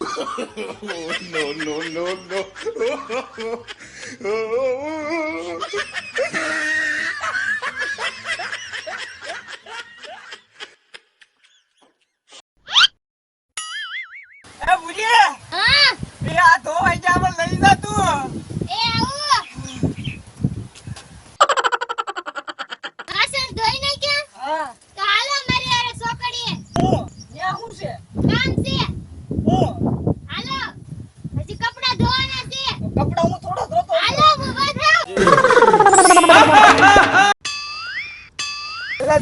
oh, no, no, no, no.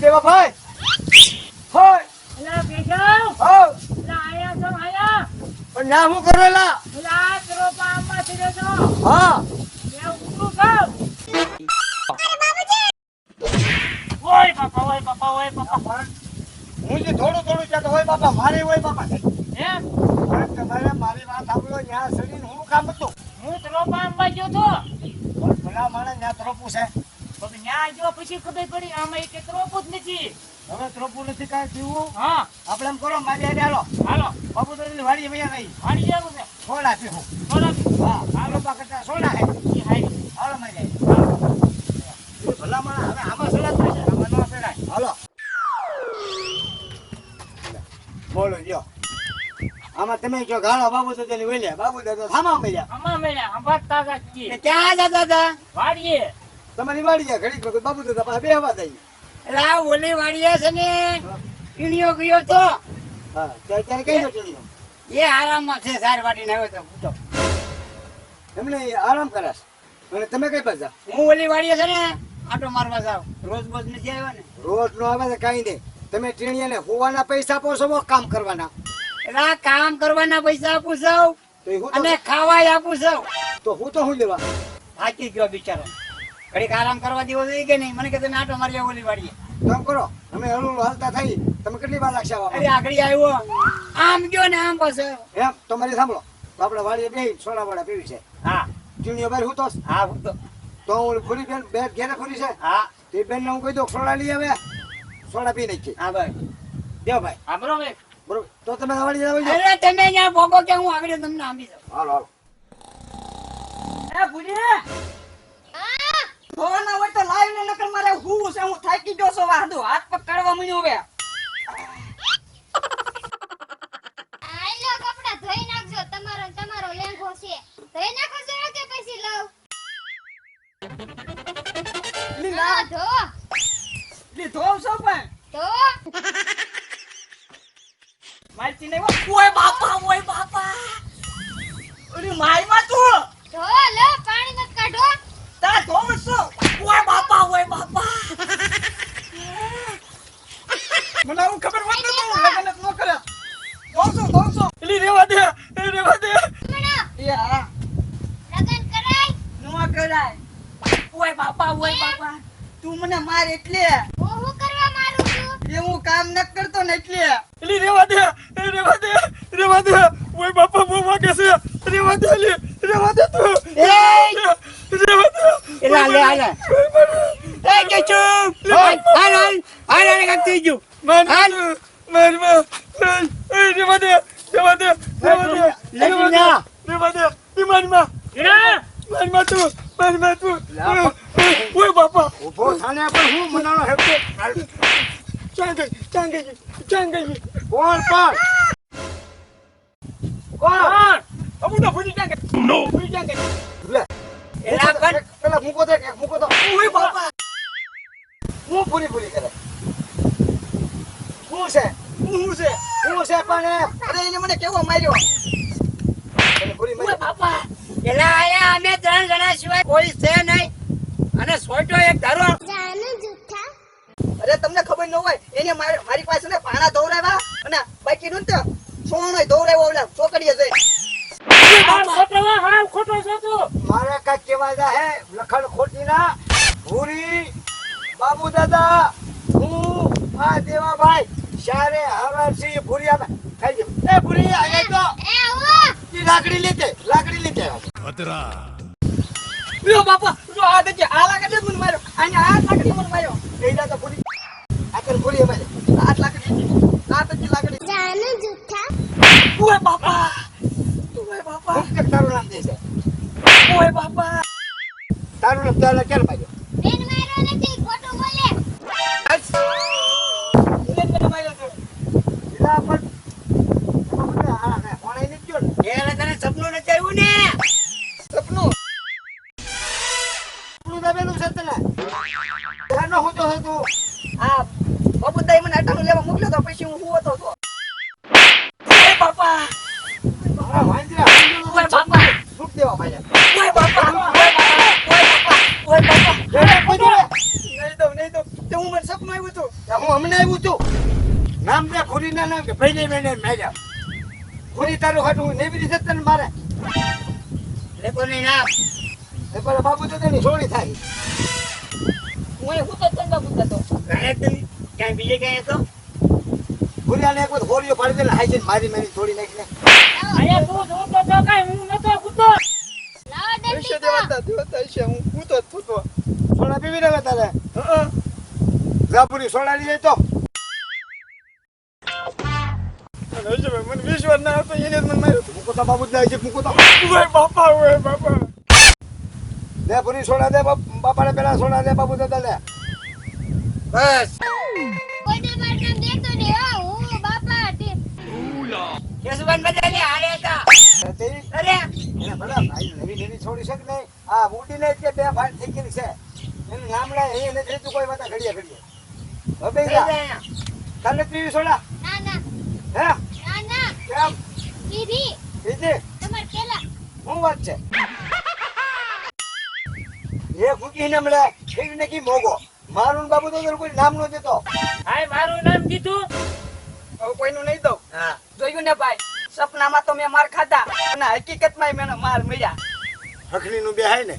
એલા દેવાભાઈ હોય. એલા બેઠો હો એલા આયા છો આયા. પણ ન્યા શું કરેલા એલા? ત્રોપા આંબાથી રહેજો. હા. મેં ઉતરું ખાવ. ઓય બાપા ઓય બાપા ઓય બાપા. હું જે થોડું થોડું કહેતો હોય બાપા મારે હોય બાપા. એમ? પણ તમારે મારી વાત સાંભળો ન્યા સડીને હું કામ હતું? હું ત્રોપા અંબા ગયો તો. ભલા માણસ ન્યા ત્રોપું છે. પછી ન્યા જો પછી ખબર પડી આમાં એક ત્રોપું જ નથી. હવે ત્રોપું નથી કાંઈ પીવું હા. આપણે એમ કરો મારી હારે હાલો. હાલો. બાબુદાની વાડીએ વયા નહીં વાળી જવું છે. સોડા પીવું બોલો હા હાલો બા સોડા હે ઈ હાઈ હાલો મારી હારે. એ હવે આમાં સડા થાય આમાં ન હાલો. બોલો જો આમાં તમે જો ગાળો બાબુ તો તેની વેલ્યા બાબુ દાદા થામા મળ્યા. આમાં મેળ્યા. આંબા તાજા છીએ ક્યાં દાદા? વાળીએ તમારી વાડી ગયા ઘડીક વખત. બાબુ દાદા પાસે બે હવા થઈ એટલે આ ઓલી વાડીએ છે ને ઈણીઓ ગયો તો. હા ત્યારે કઈ દો એ આરામમાં છે સાર વાડીને આવ્યો તો. પૂછો એમને આરામ કરાશ અને તમે કઈ પાછા હું ઓલી વાડીયા છે ને આટો મારવા જાવ રોજ બોજ નથી આવ્યા ને. રોજ નો આવે તો કઈ નહીં. તમે ટીણીયાને હોવાના પૈસા આપો છો કામ કરવાના? એટલે આ કામ કરવાના પૈસા આપું છું. અને ખાવાય આપું છું. તો હું તો હું લેવા? થાકી ગયો બિચારો. ઘડીક આરામ કરવા દેવો જોઈએ કે નહીં? મને કે તને આટો મારી ઓલી વાડીએ. કામ કરો. અમે હળવું હાલતા થઈ. તમે કેટલી વાર લાગશે? અરે આગળ આવ્યો. આમ ગયો ને આમ પાસે એમ? તમારી સાંભળો. આપડે આપણે વાડીએ બે સોડા વડા પીવી છે. હા. ટીણીઓ ભાઈ હું તો હા હું તો તો હું ખુરી બેન બે ઘેરે ખુરી છે? હા. તે બેન ને હું કહી દઉં સોડા લઈ આવે. સોડા પી નાખી હા ભાઈ. દેવ ભાઈ. હા બરોબર. બરોબર. તો તમે વાડી આવી અરે તમે અહીંયા ભોગો કે હું આગળ તમને આંબી જાઉં હાલો હાલો. એ ભૂલી ધોવાના હોય તો લાઈવ ને નકર મારે હું છે હું થાકી ગયો છું વાંધો. હાથ પગ કાઢવા મળ્યો હવે. હાલો કપડા ધોઈ નાખજો. તમારો તમારો લેંઘો છે. ધોઈ નાખો છો કે પછી લઉં? લીલા. ધો. લી ધોવ છો પણ. ધો. મારતી નહીં ઓય બાપા ઓય બાપા. ઓલી માયમાં તું ધો લો પાણી મત કાઢો તાર ધોવ છો ઓય બાપા ઓય બાપા મને આવું ખબર હોત ને તો હું લગન જ ન કરે ધોવ છો ધોવ છો એલી રેવા દે એ રેવા દે મણો એ હા લગન કરાય નો કરાય ઓય બાપા ઓય બાપા તું મને માર એટલે હું હું કરવા મારું છું એ હું કામ ન કરતો ને એટલે એલી રેવા દે એ રેવા દે રેવા દે ઓય બાપા બહુ વાગે છે રેવા દે એલી રેવા દે તું એ રેવા દે એલા લે આલે એ કે ચૂપ હાલ હાલ હાલ હાલ કાક થઈ ગયું માર માર એ રેવા દે હું પૂરી પૂરી કરે. હું છે? હું છે? હું છે પણ અરે એને મને કેવો માર્યો? તને પૂરી ઓય મારી બાપા એલા આયા અમે ત્રણ જણા સિવાય કોઈ છે નહીં. અને સોટો એક ધરો. અરે તમને ખબર ન હોય એને મારી મારી પાસે ને પાણા અને બાકી નું તો સોનો ધોવરાવ્યો ઓલા ચોકડીએ જઈ. મારે જા હે લખણ ખોટી ના. ભૂરી. બાબુ દાદા હું આ દેવાભાઈ શારે હરસી ભૂરી આવે ખાઈ જાવ એ ભુરી આજે તો એ લાકડી ઈ લાકડી લીધે લાકડી લીધે. લ્યો બાપા જો આ દેજે આ લાગે છે મને માર્યો. અને આ લાકડી મને માર્યો. એ જા તો ભુરી આ કર ભૂરી અમારે આ લાકડી આ દેજે લાકડી. જાનું જૂઠા. ઓય બાપા ઓય બાપા. હું કે તારું નામ દે છે? ઓય બાપા. તારું નામ તારે ક્યારે માર્યો? તો તો તો ઓય બાપા મારા વાંદરા વાંદરાનો ઓય બાપા છૂટ દેવા ભાઈ ઓય બાપા ઓય બાપા ઓય બાપા એને કોઈ દે. નહીં દઉં નહીં તે. હું મને સપનું આવ્યું હતું? હું આવ્યું છું નામ નામ કે ભાઈ નહીં મેને મેર્યા. ખુરી તારું હું નેવી છે તને મારે. નહીં નામ? એ બાબુ તો તેની છોડી થાય. હું એ હુતો તો ને બાબુદા તો ક્યાંય બીજે ક્યાંય હતો? ખુરિયાને એક વખત હોરીઓ પાડી દે હાઈ મારી મારી છોડી નાખીને. અહીંયા તું જોતો તો કાંઈ? હું નતો કૂતો લાવ દે પૈસા દેવતા દેવતા દેવાતા છે હું કૂતો કૂતો સોડા પીવી રહ્યો તારે? જાપુરી સોડા લઈ જાય તો. મને વિશ્વાસ ના હતો એને જ મને માર્યો હતો. બાબુ જ છે મૂકો બાપા ઓય બાપા. દે પૂરી સોડા દે બાપાને પેલા સોડા દે બાબુ દાદા લે બસ. કોઈને મારું નામ દેતો નહીં હો. બાપા તે- કેશુભાઈ બધાને હારે હતા. અરે. એને ભલા ભાઈ નવી નવી છોડી છે નહીં? આ જ કે બે ભાઈ થઈ છે. એનું નામ લે એ નથી લીધું કોઈ વાત ઘડીએ ઘડીએ. હવે થઈ કાલે ના ના. હે? ના ના. કેમ? દીદી બીજી તમારે પેલા. શું વાત છે? એ ફૂકી ને મળે ઠીક ને કી મોગો? મારું ને બાબુ તો કોઈ નામ નો દેતો. હાય મારું નામ કીધું? હવે કોઈનું નહીં દઉં. હા. જોયું ને ભાઈ? સપનામાં તો મેં માર ખાધા અને હકીકતમાં મેં માર મળ્યા. હકલી નું બે ને.